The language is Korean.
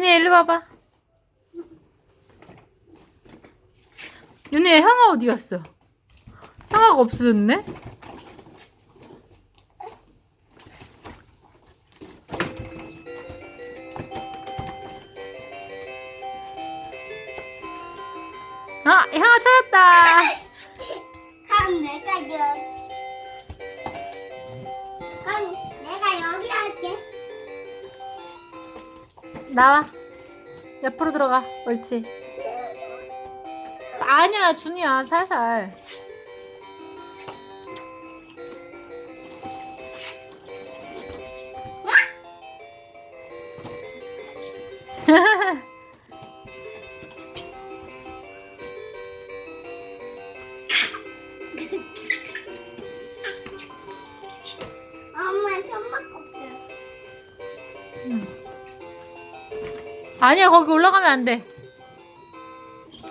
윤희 일로 와봐. 윤희 형아 어디 갔어? 형아가 없어졌네? 아, 형아 찾았다. 나와. 옆으로 들어가. 옳지. 아니야, 준이야, 살살. 엄마 손막 없어. 아니야, 거기 올라가면 안 돼.